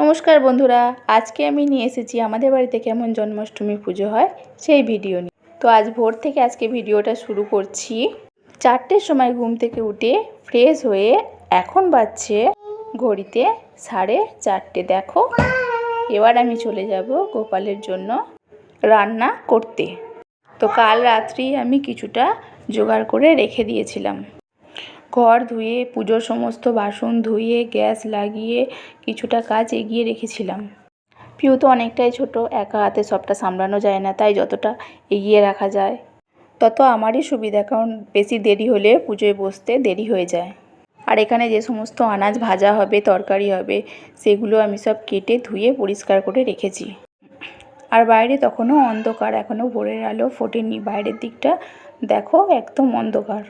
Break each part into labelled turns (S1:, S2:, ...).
S1: নমস্কার বন্ধুরা, আজকে আমি নিয়ে এসেছি আমাদের বাড়িতে কেমন জন্মাষ্টমী পুজো হয় সেই ভিডিও নিয়ে। তো আজ ভোর থেকে আজকে ভিডিওটা শুরু করছি। চারটের সময় ঘুম থেকে উঠে ফ্রেশ হয়ে এখন বাজছে ঘড়িতে সাড়ে চারটে, দেখো। এবার আমি চলে যাব গোপালের জন্য রান্না করতে। তো কাল রাত্রি আমি কিছুটা জোগাড় করে রেখে দিয়েছিলাম। ঘর ধুয়ে, পুজোর সমস্ত বাসন ধুয়ে, গ্যাস লাগিয়ে কিছুটা কাজ এগিয়ে রেখেছিলাম। পিউ তো অনেকটাই ছোট, একা হাতে সবটা সামলানো যায় না, তাই যতটা এগিয়ে রাখা যায়, তত আমারই সুবিধা, কারণ বেশি দেরি হলে পুজোয় বসতে দেরি হয়ে যায়। আর এখানে যে সমস্ত আনাজ ভাজা হবে, তরকারি হবে, সেগুলো আমি সব কেটে ধুয়ে পরিষ্কার করে রেখেছি। আর বাইরে তখনও অন্ধকার, এখনও ভোরের আলো ফোটেনি, বাইরের দিকটা দেখো একদম অন্ধকার।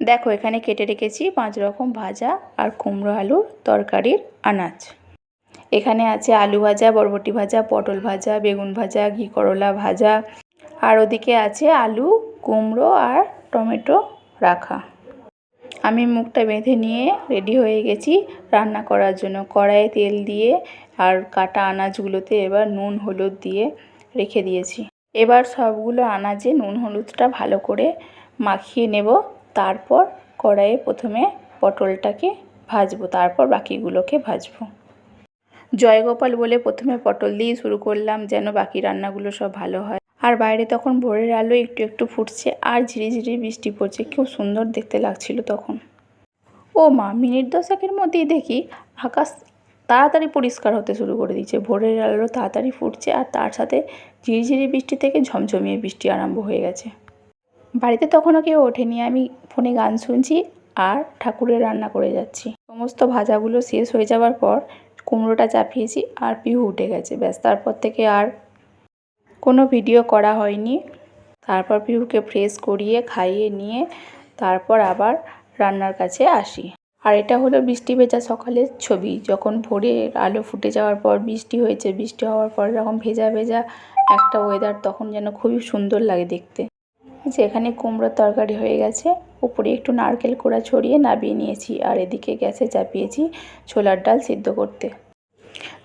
S1: দেখো, এখানে কেটে রেখেছি পাঁচ রকম ভাজা আর কুমড়ো আলুর তরকারির আনাজ। এখানে আছে আলু ভাজা, বরবটি ভাজা, পটল ভাজা, বেগুন ভাজা, ঘি করলা ভাজা। আর ওদিকে আছে আলু, কুমড়ো আর টমেটো রাখা। আমি মুখটা বেঁধে নিয়ে রেডি হয়ে গেছি রান্না করার জন্য। কড়াইয়ে তেল দিয়ে আর কাটা আনাজগুলোতে এবার নুন, হলুদ দিয়ে রেখে দিয়েছি। এবার সবগুলো আনাজে নুন, হলুদটা ভালো করে মাখিয়ে নেব। তারপর কড়াইয়ে প্রথমে পটলটাকে ভাজবো, তারপর বাকিগুলোকে ভাজবো। জয়গোপাল বলে প্রথমে পটল দিয়ে শুরু করলাম, যেন বাকি রান্নাগুলো সব ভালো হয়। আর বাইরে তখন ভোরের আলো একটু একটু ফুটছে, আর ঝিরিঝিরি বৃষ্টি পড়ছে, খুব সুন্দর দেখতে লাগছিল তখন। ও মা, মিনিট দশেকের মধ্যেই দেখি আকাশ তাড়াতাড়ি পরিষ্কার হতে শুরু করে দিচ্ছে ভোরের আলো তাড়াতাড়ি ফুটছে, আর তার সাথে ঝিরিঝিরি বৃষ্টি থেকে ঝমঝমিয়ে বৃষ্টি আরম্ভ হয়ে গেছে। বাড়িতে তখনও কেউ ওঠেনি। আমি ফোনে গান শুনছি আর ঠাকুরের রান্না করে যাচ্ছি। সমস্ত ভাজাগুলো শেষ হয়ে যাওয়ার পর কুমড়োটা চাপিয়েছি আর পিহু উঠে গেছে। ব্যাস, তারপর থেকে আর কোনো ভিডিও করা হয়নি। তারপর পিহুকে ফ্রেশ করিয়ে, খাইয়ে নিয়ে তারপর আবার রান্নার কাছে আসি। আর এটা হলো বৃষ্টি ভেজা সকালের ছবি। যখন ভোরে আলো ফুটে যাওয়ার পর বৃষ্টি হয়েছে, বৃষ্টি হওয়ার পর এরকম ভেজা ভেজা একটা ওয়েদার তখন যেন খুবই সুন্দর লাগে দেখতে। যে এখানে কুমড়োর তরকারি হয়ে গেছে। উপরে একটু নারকেল কোড়া ছড়িয়ে নাবিয়ে নিয়েছি আর এদিকে গ্যাসে চাপিয়েছি ছোলার ডাল সিদ্ধ করতে।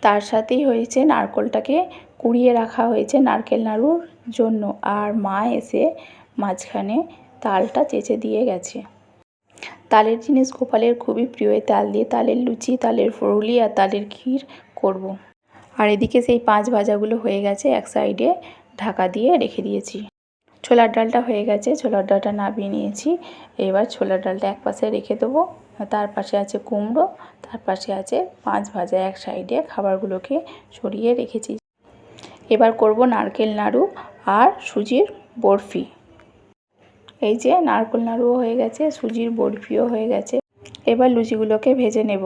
S1: তার সাথেই হয়েছে নারকেলটাকে কুড়িয়ে রাখা হয়েছে নারকেল নাড়ুর জন্য আর মা এসে মাঝখানে তালটা চেঁচে দিয়ে গেছে। তালের জিনিস গোপালের খুবই প্রিয় তাল দিয়ে তালের লুচি, তালের ফুরুলি আর তালের ক্ষীর করব। আর এদিকে সেই পাঁচ ভাজাগুলো হয়ে গেছে এক সাইডে ঢাকা দিয়ে রেখে দিয়েছি। ছোলার ডালটা হয়ে গেছে, ছোলার ডালটা নাবিয়ে নিয়েছি। এবার ছোলার ডালটা এক পাশে রেখে দেবো। তার পাশে আছে কুমড়ো, তার পাশে আছে পাঁচ ভাজা এক সাইডে খাবারগুলোকে সরিয়ে রেখেছি। এবার করব নারকেল নাড়ু আর সুজির বরফি। এই যে নারকেল নাড়ুও হয়ে গেছে, সুজির বরফিও হয়ে গেছে। এবার লুচিগুলোকে ভেজে নেব।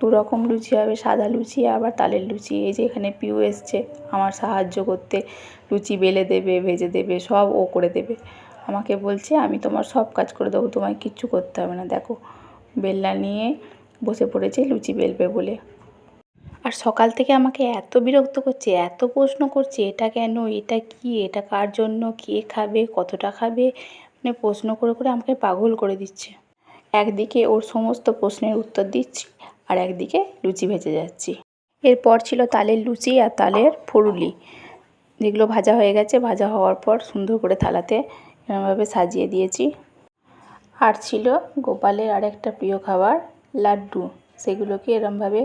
S1: দু রকম লুচি হবে, সাদা লুচি, আবার তালের লুচি, এই যে এখানে পিউ এসছে আমার সাহায্য করতে। লুচি বেলে দেবে, ভেজে দেবে, সব ও করে দেবে। আমাকে বলছে, আমি তোমার সব কাজ করে দেবো, তোমায় কিচ্ছু করতে হবে না। দেখো, বেলনা নিয়ে বসে পড়েছে, লুচি বেলবে বলে। আর সকাল থেকে আমাকে এত বিরক্ত করছে, এত প্রশ্ন করছে, এটা কেন? এটা কি? এটা কার জন্য? কে খাবে? কতটা খাবে? মানে প্রশ্ন করে করে আমাকে পাগল করে দিচ্ছে। একদিকে ওর সমস্ত প্রশ্নের উত্তর দিচ্ছি আর একদিকে লুচি ভেজে যাচ্ছি। এরপর ছিল তালের লুচি আর তালের ফুরুলি। যেগুলো ভাজা হয়ে গেছে, ভাজা হওয়ার পর সুন্দর করে থালাতে এরমভাবে সাজিয়ে দিয়েছি। আর ছিল গোপালের আরেকটা প্রিয় খাবার, লাড্ডু। সেগুলোকে এরমভাবে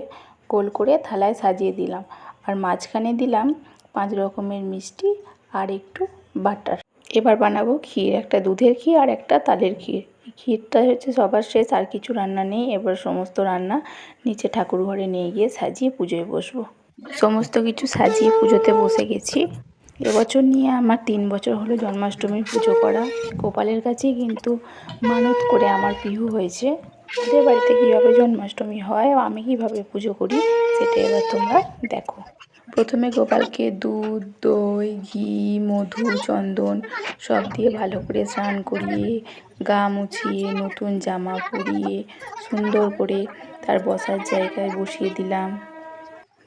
S1: গোল করে থালায় সাজিয়ে দিলাম। আর মাঝখানে দিলাম পাঁচ রকমের মিষ্টি আর একটু বাটার। এবার বানাবো ক্ষীর, একটা দুধের ক্ষীর আর একটা তালের ক্ষীর। ক্ষীরটা হচ্ছে সবার শেষ, আর কিছু রান্না নেই। এবার সমস্ত রান্না নিচে ঠাকুর ঘরে নিয়ে গিয়ে সাজিয়ে পুজোয় বসবো। সমস্ত কিছু সাজিয়ে পুজোতে বসে গেছি। এবছর নিয়ে আমার তিন বছর হলো জন্মাষ্টমীর পুজো করা। গোপালের কাছেই কিন্তু মানত করে আমার পিহু হয়েছে। আমাদের বাড়িতে কীভাবে জন্মাষ্টমী হয়, আমি কীভাবে পুজো করি, সেটা এবার তোমরা দেখো। প্রথমে গোপালকে দুধ, দই, ঘি, মধু, চন্দন সব দিয়ে ভালো করে স্নান করিয়ে গা মুছিয়ে নতুন জামা পরিয়ে সুন্দর করে তার বসার জায়গায় বসিয়ে দিলাম।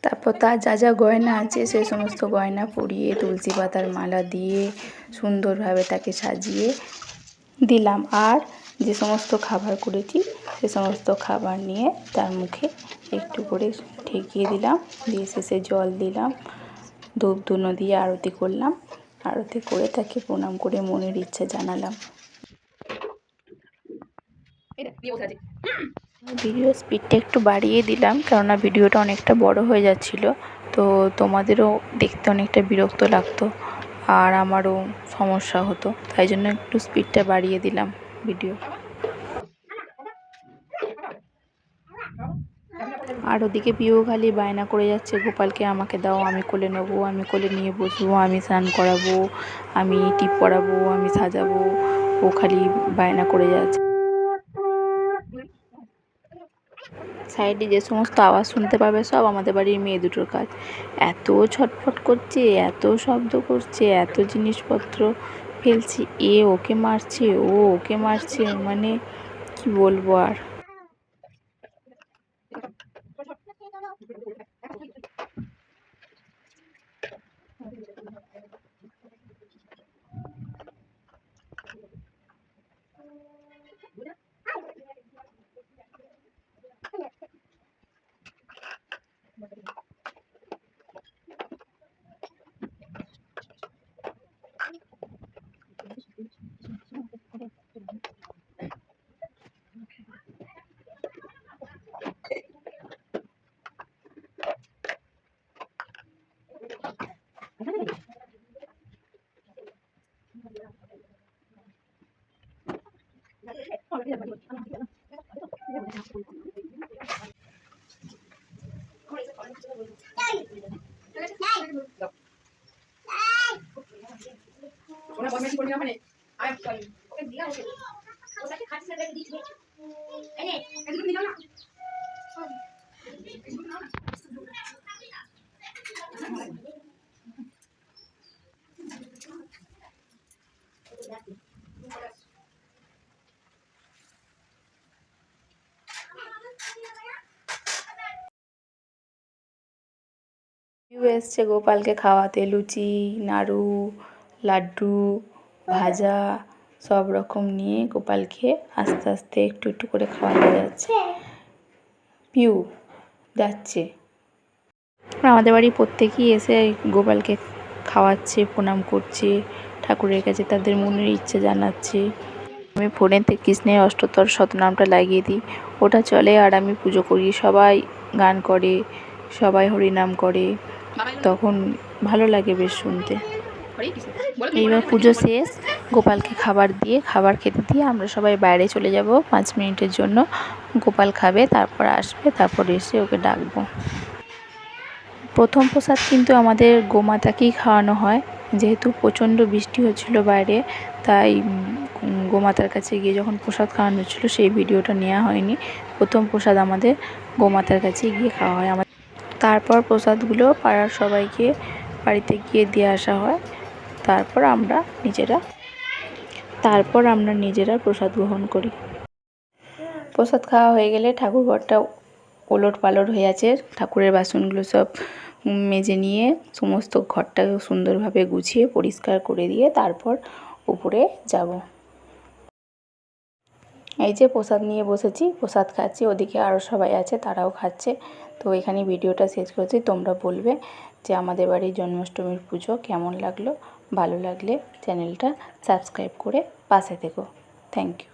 S1: তারপর তার যা যা গয়না আছে সে সমস্ত গয়না পরিয়ে তুলসী পাতার মালা দিয়ে সুন্দরভাবে তাকে সাজিয়ে দিলাম। আর যে সমস্ত খাবার করেছি সে সমস্ত খাবার নিয়ে তার মুখে একটু করে ঠেকিয়ে দিলাম। দিয়ে শেষে জল দিলাম। ধূপ ধুনো দিয়ে আরতি করলাম। আরতি করে তাকে প্রণাম করে মনের ইচ্ছা জানালাম। ভিডিও স্পিডটা একটু বাড়িয়ে দিলাম, কেননা ভিডিওটা অনেকটা বড় হয়ে যাচ্ছিল। তো তোমাদেরও দেখতে অনেকটা বিরক্ত লাগতো আর আমারও সমস্যা হতো, তাই জন্য একটু স্পিডটা বাড়িয়ে দিলাম ভিডিও। আর ওদিকে পিউ খালি বায়না করে যাচ্ছে, গোপালকে আমাকে দাও, আমি কোলে নেব, আমি কোলে নিয়ে বসবো, আমি স্নান করাবো, আমি টিপ পরাবো, আমি সাজাবো। ও খালি বায়না করে যাচ্ছে। সাইডে যে সমস্ত আওয়াজ শুনতে পাবে সব আমাদের বাড়ির মেয়ে দুটোর কাজ। এত ছটফট করছে, এত শব্দ করছে, এত জিনিসপত্র ফেলছে, এ ওকে মারছে, ও ওকে মারছে মানে কি বলব আর?
S2: ওরা বদমাইশি করবি না মানে আমি ওকে দিলাম ওকে ওটাকে খাচ্ছি না রেখে দিয়েছি এই নে একদম নিলাম না
S1: পিউ এসছে গোপালকে খাওয়াতে। লুচি, নাড়ু, লাড্ডু, ভাজা, সব রকম নিয়ে গোপালকে আস্তে আস্তে একটু একটু করে খাওয়ানো যাচ্ছে। পিউ, যাচ্ছে। আমাদের বাড়ি প্রত্যেকেই এসে গোপালকে খাওয়াচ্ছে, প্রণাম করছে, ঠাকুরের কাছে তাদের মনের ইচ্ছে জানাচ্ছে। আমি ফোনেতে কৃষ্ণের অষ্টতর শতনামটা লাগিয়ে দিই। ওটা চলে আর আমি পুজো করি। সবাই গান করে, সবাই হরিনাম করে। তখন ভালো লাগে বেশ শুনতে। এইবার পুজো শেষ। গোপালকে খাবার দিয়ে খাবার খেতে দিয়ে আমরা সবাই বাইরে চলে যাব পাঁচ মিনিটের জন্য। গোপাল খাবে তারপর আসবে তারপর এসে ওকে ডাকবো। প্রথম প্রসাদ কিন্তু আমাদের গোমাতাকেই খাওয়ানো হয়। যেহেতু প্রচণ্ড বৃষ্টি হচ্ছিল বাইরে তাই গোমাতার কাছে গিয়ে যখন প্রসাদ খাওয়ানো হচ্ছিল সেই ভিডিওটা নেওয়া হয়নি। প্রথম প্রসাদ আমাদের গোমাতার কাছে গিয়ে খাওয়া হয়। আমাদের তারপর প্রসাদগুলো পাড়ার সবাইকে বাড়িতে গিয়ে দিয়ে আসা হয়। তারপর আমরা নিজেরা, তারপর আমরা নিজেরা প্রসাদ গ্রহণ করি। প্রসাদ খাওয়া হয়ে গেলে ঠাকুর ঘরটা ওলট পালট হয়ে আছে। ঠাকুরের বাসনগুলো সব মেজে নিয়ে সমস্ত ঘরটাকে সুন্দরভাবে গুছিয়ে পরিষ্কার করে দিয়ে তারপর উপরে যাব। এই যে প্রসাদ নিয়ে বসেছি, প্রসাদ খাচ্ছি, ওদিকে আরও সবাই আছে, তারাও খাচ্ছে। তো এখানে ভিডিওটা শেষ করেছি, তোমরা বলবে যে আমাদের বাড়ির জন্মাষ্টমীর পুজো কেমন লাগল? ভালো লাগলে চ্যানেলটা সাবস্ক্রাইব করে পাশে থেকো। Thank you